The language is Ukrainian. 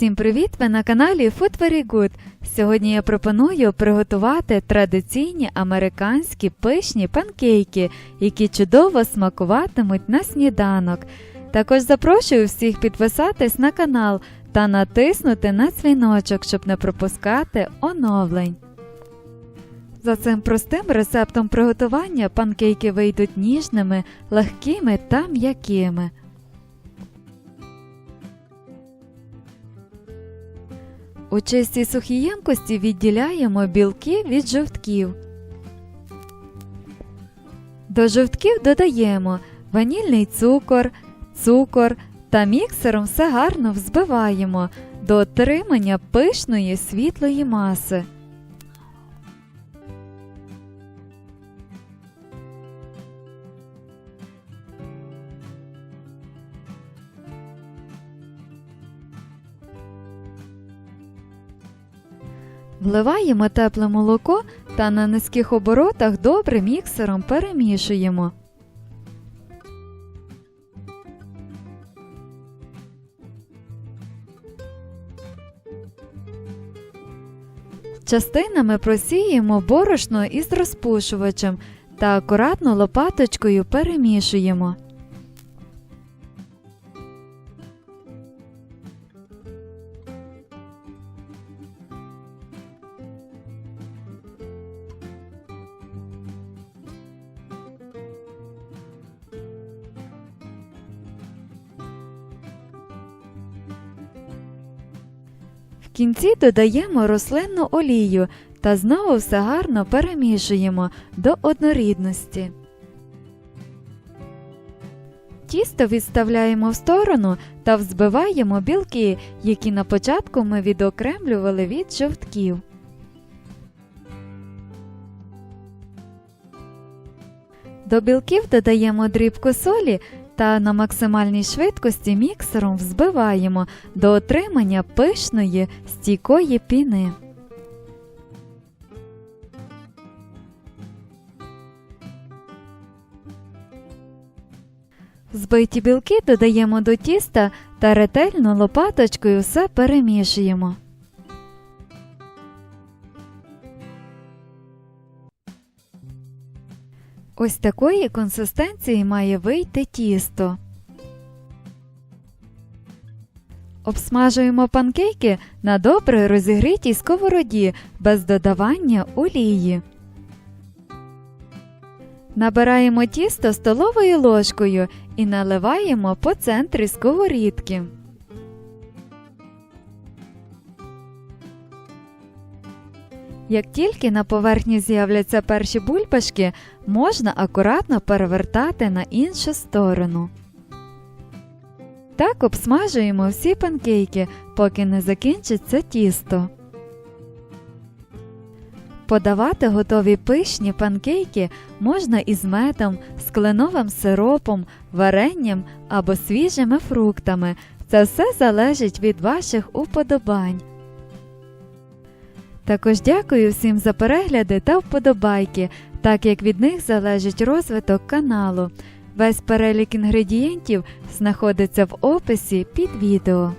Всім привіт! Ви на каналі Food Very Good. Сьогодні я пропоную приготувати традиційні американські пишні панкейки, які чудово смакуватимуть на сніданок. Також запрошую всіх підписатись на канал та натиснути на дзвіночок, щоб не пропускати оновлень. За цим простим рецептом приготування панкейки вийдуть ніжними, легкими та м'якими. У чистій сухій ємкості відділяємо білки від жовтків. До жовтків додаємо ванільний цукор, цукор та міксером все гарно взбиваємо до отримання пишної світлої маси. Вливаємо тепле молоко та на низьких оборотах добре міксером перемішуємо. Частинами просіємо борошно із розпушувачем та акуратно лопаточкою перемішуємо. Кінці додаємо рослинну олію та знову все гарно перемішуємо до однорідності. Тісто відставляємо в сторону та взбиваємо білки, які на початку ми відокремлювали від жовтків. До білків додаємо дрібку солі та на максимальній швидкості міксером взбиваємо до отримання пишної стійкої піни. Збиті білки додаємо до тіста та ретельно лопаточкою все перемішуємо. Ось такої консистенції має вийти тісто. Обсмажуємо панкейки на добре розігрітій сковороді без додавання олії. Набираємо тісто столовою ложкою і наливаємо по центрі сковорідки. Як тільки на поверхні з'являться перші бульбашки, можна акуратно перевертати на іншу сторону. Так обсмажуємо всі панкейки, поки не закінчиться тісто. Подавати готові пишні панкейки можна із медом, з кленовим сиропом, варенням або свіжими фруктами. Це все залежить від ваших уподобань. Також дякую всім за перегляди та вподобайки, так як від них залежить розвиток каналу. Весь перелік інгредієнтів знаходиться в описі під відео.